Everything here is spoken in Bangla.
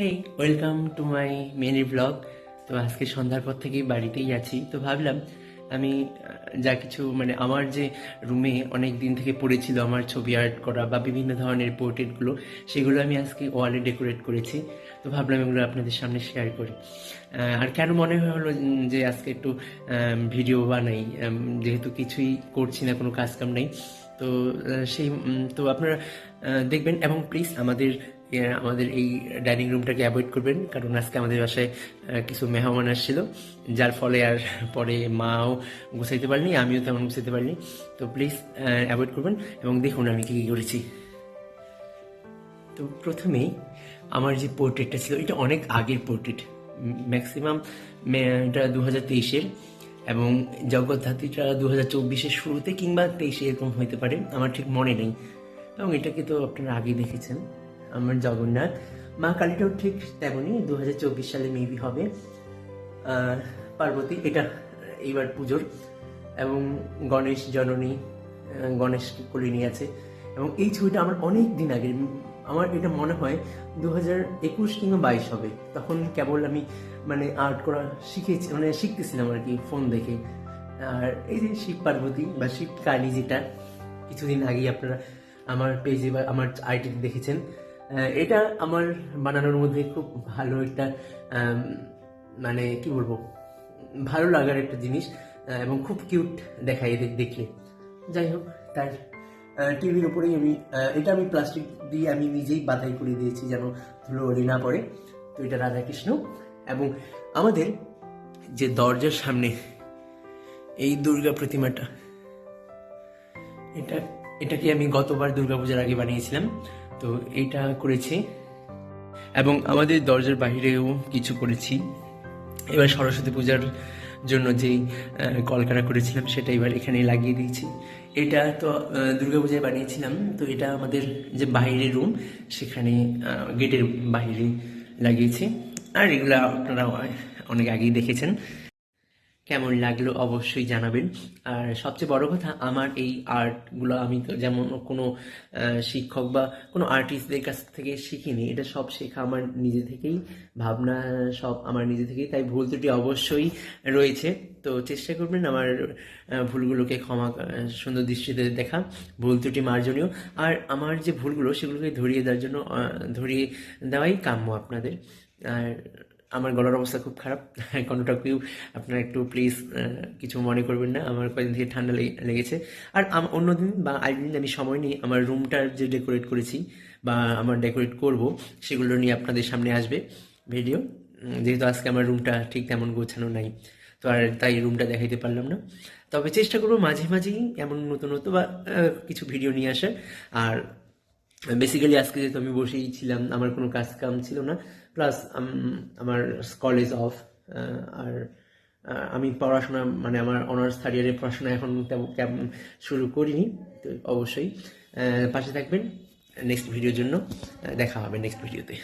Hey welcome to my mini blog তো আজকে সন্ধ্যার পর থেকেই বাড়িতেই আছি। তো ভাবলাম, আমি যা কিছু মানে আমার যে রুমে অনেক দিন থেকে পড়েছিল আমার ছবি আর্ট করা বা বিভিন্ন ধরনের পোর্ট্রেটগুলো সেগুলো আমি আজকে ওয়ালে ডেকোরেট করেছি। তো ভাবলাম এগুলো আপনাদের সামনে শেয়ার করি। আর কেন মনে হলো যে আজকে একটু ভিডিও বানাই? যেহেতু কিছুই করছি না, কোনো কাজকাম নেই। তো সেই তো আপনারা দেখবেন। এবং প্লিজ আমাদের আমাদের এই ডাইনিং রুমটাকে অ্যাভয়েড করবেন। কারণ আজকে আমাদের বাসায় কিছু মেহমান আসছিল, যার ফলে আর পরে মাও গুছাইতে পারিনি, আমিও তেমন গুছাইতে পারিনি। তো প্লিজ অ্যাভয়েড করবেন এবং দেখুন আমি কী করেছি। তো প্রথমেই আমার যে পোর্ট্রেটটা ছিল, এটা অনেক আগের পোর্ট্রেট। ম্যাক্সিমাম এটা দু হাজার তেইশের এবং জগদ্ধাত্রীটা দু হাজার চব্বিশের শুরুতে কিংবা তেইশে এরকম হইতে পারে, আমার ঠিক মনে নেই। এবং এটাকে তো আপনারা আগে দেখেছেন। আমার জগন্নাথ। মা কালীটাও ঠিক তেমনই দু হাজার চব্বিশ সালে মেবি হবে। পার্বতী, এটা এইবার পুজোর। এবং গণেশ জননী গণেশ কোলে নিয়ে আছে। এবং এই ছবিটা আমার অনেক দিন আগে আমার এটা মনে হয় দু হাজার একুশ কিংবা বাইশ হবে। তখন কেবল আমি মানে আর্ট করা শিখেছি মানে শিখতেছিলাম আর কি ফোন দেখে। আর এই যে শিব পার্বতী বা শিব কালী যেটা, কিছুদিন আগেই আপনারা আমার পেজে বা আমার আইটিতে দেখেছেন। এটা আমার বানানোর মধ্যে খুব ভালো একটা মানে কি বলব, ভালো লাগার একটা জিনিস এবং খুব কিউট দেখায় এদের দেখলে। যাই হোক, তার টিভির উপরেই আমি এটা আমি প্লাস্টিক দিয়ে আমি নিজেই বাধাই করে দিয়েছি যেন ধুলো ওড়ি না পড়ে। তো এটা রাধাকৃষ্ণ। এবং আমাদের যে দরজার সামনে এই দুর্গা প্রতিমাটা, এটা, এটাকে আমি গতবার দুর্গাপূজার আগে বানিয়েছিলাম। তো এটা করেছি। এবং আমাদের দরজার বাইরেও কিছু করেছি। এবার সরস্বতী পূজার জন্য যেই আহ, কলকারা করেছিলাম সেটা এবার এখানে লাগিয়ে দিয়েছি। এটা তো দুর্গাপূজায় বানিয়েছিলাম। তো এটা আমাদের যে বাইরের রুম সেখানে গেটের বাইরে লাগিয়েছি। আর এগুলা আপনারা অনেক আগেই দেখেছেন। কেমন লাগল অবশ্যই জানাবেন। আর সবচেয়ে বড় কথা, আমার এই আর্টগুলো আমি তো যেমন কোনো শিক্ষক বা কোনো আর্টিস্টদের কাছ থেকে শিখিনি। এটা সব শেখা আমার নিজে থেকেই, ভাবনা সব আমার নিজে থেকেই, তাই ভুল ত্রুটি অবশ্যই রয়েছে। তো চেষ্টা করবেন আমার ভুলগুলোকে ক্ষমা সুন্দর দৃষ্টিতে দেখা, ভুল ত্রুটি মার্জনীয়। আর আমার যে ভুলগুলো, সেগুলোকে ধরিয়ে দেওয়ার জন্য ধরিয়ে দেওয়াই কাম্য আপনাদের। আর আমার গলার অবস্থা খুব খারাপ। কোনোটাকেও আপনারা একটু প্লিজ কিছু মনে করবেন না। আমার কয়েকদিন থেকে ঠান্ডা লেগে- লেগেছে। আর অন্যদিন বা আরেকদিন আমি সময় নিয়ে আমার রুমটার যে ডেকোরেট করেছি বা আমার ডেকোরেট করব, সেগুলো নিয়ে আপনাদের সামনে আসবে ভিডিও যেহেতু আজকে আমার রুমটা ঠিক তেমন গোছানো নাই, তো আর তাই রুমটা দেখাইতে পারলাম না। তবে চেষ্টা করব মাঝে মাঝেই এমন নতুন নতুন বা কিছু ভিডিও নিয়ে আসার। আর বেসিক্যালি আজকে যেহেতু আমি বসেই ছিলাম, আমার কোনো কাজ কাম ছিল না প্লাস আমার কলেজ অফ আর আমি পড়াশোনা মানে আমার অনার্স থার্ড ইয়ারের পড়াশোনা এখন কেমন শুরু করিনি, তো অবশ্যই পাশে থাকবেন নেক্সট ভিডিওর জন্য দেখা হবে নেক্সট ভিডিওতে